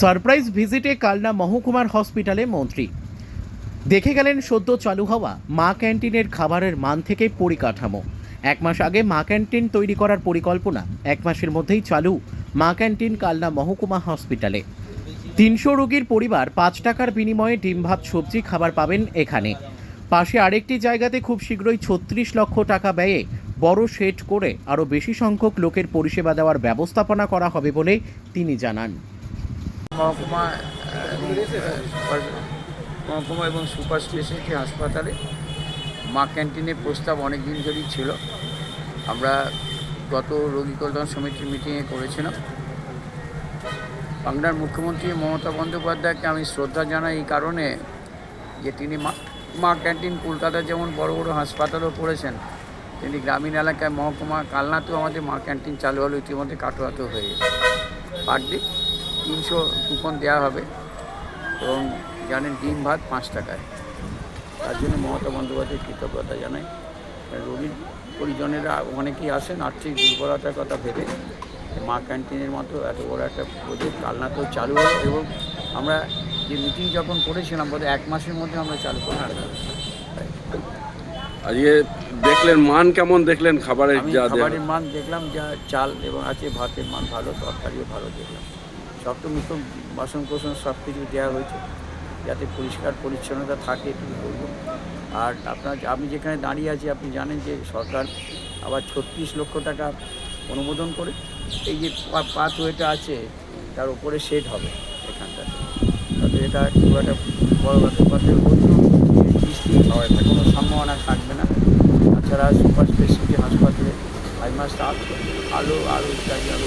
Surprise ভিজিটে Kalna মহকুমার হসপিটালে মন্ত্রী। দেখে গেলেন সদ্য চালু হওয়া মা ক্যান্টিনের খাবারের মান থেকে পরিকাঠামো। এক মাস আগে মা ক্যান্টিন তৈরি করার পরিকল্পনা এক মাসের মধ্যেই চালু মা ক্যান্টিন কালনা মহকুমা হসপিটালে। তিনশো রোগীর পরিবার পাঁচ টাকার বিনিময়ে ডিম, ভাত, সবজি, খাবার পাবেন এখানে। পাশে আরেকটি জায়গাতে খুব শীঘ্রই ছত্রিশ লক্ষ টাকা ব্যয়ে বড় শেড করে আরও বেশি সংখ্যক লোকের পরিষেবা দেওয়ার ব্যবস্থাপনা করা হবে বলে তিনি জানান। মহকুমা মহকুমা এবং সুপার স্পেশালিটি হাসপাতালে মা ক্যান্টিনের প্রস্তাব অনেক দিন ধরেই ছিল। আমরা গত রোগী কল্যাণ সমিতির মিটিংয়ে করেছিলাম। বাংলার মুখ্যমন্ত্রী মমতা বন্দ্যোপাধ্যায়কে আমি শ্রদ্ধা জানাই এই কারণে যে তিনি মা মা ক্যান্টিন কলকাতায় যেমন বড় বড় হাসপাতালও করেছেন, তিনি গ্রামীণ এলাকায় মহকুমা, কালনাতেও আমাদের মা ক্যান্টিন চালু হলো, ইতিমধ্যে কাটোয়াতেও হয়ে গেছে। পার তিনশো কুপন দেওয়া হবে এবং জানেন ডিম ভাত পাঁচ টাকায়। তার জন্য মমতা বন্দ্যোপাধ্যায় কৃতজ্ঞতা জানাই। রোগীর পরিজনেরা অনেকেই আসেন আর্থিক দুর্বলতার কথা ভেবে। মা ক্যান্টিনের মতো এত বড় একটা প্রজেক্ট কালনাতেও চালু হলো এবং আমরা যে মিটিং যখন করেছিলাম বোধ এক মাসের মধ্যে আমরা চালু পারব। আজকে দেখলেন মান কেমন দেখলেন খাবারের খাবারের মান দেখলাম যা চাল এবং আছে ভাতের মান ভালো তরকারিও ভালো দেখলাম। সব তো বাসন কোসন সব কিছু দেওয়া হয়েছে। যাতে পরিষ্কার পরিচ্ছন্নতা থাকে একটু করব আর আপনার আমি যেখানে দাঁড়িয়ে আছি, আপনি জানেন যে সরকার আবার ছত্রিশ লক্ষ টাকা অনুমোদন করে এই যে পাথওয়েটা আছে, তার উপরে সেট হবে এখানটাতে তাতে এটা খুব একটা বড় ব্যাপার পাথের বৃষ্টি হওয়ার কোনো সম্ভাবনা থাকবে না। তাছাড়া সুপার স্পেশালিটি হাসপাতালে ফাইভ মাস আলো আলো ইত্যাদি আলো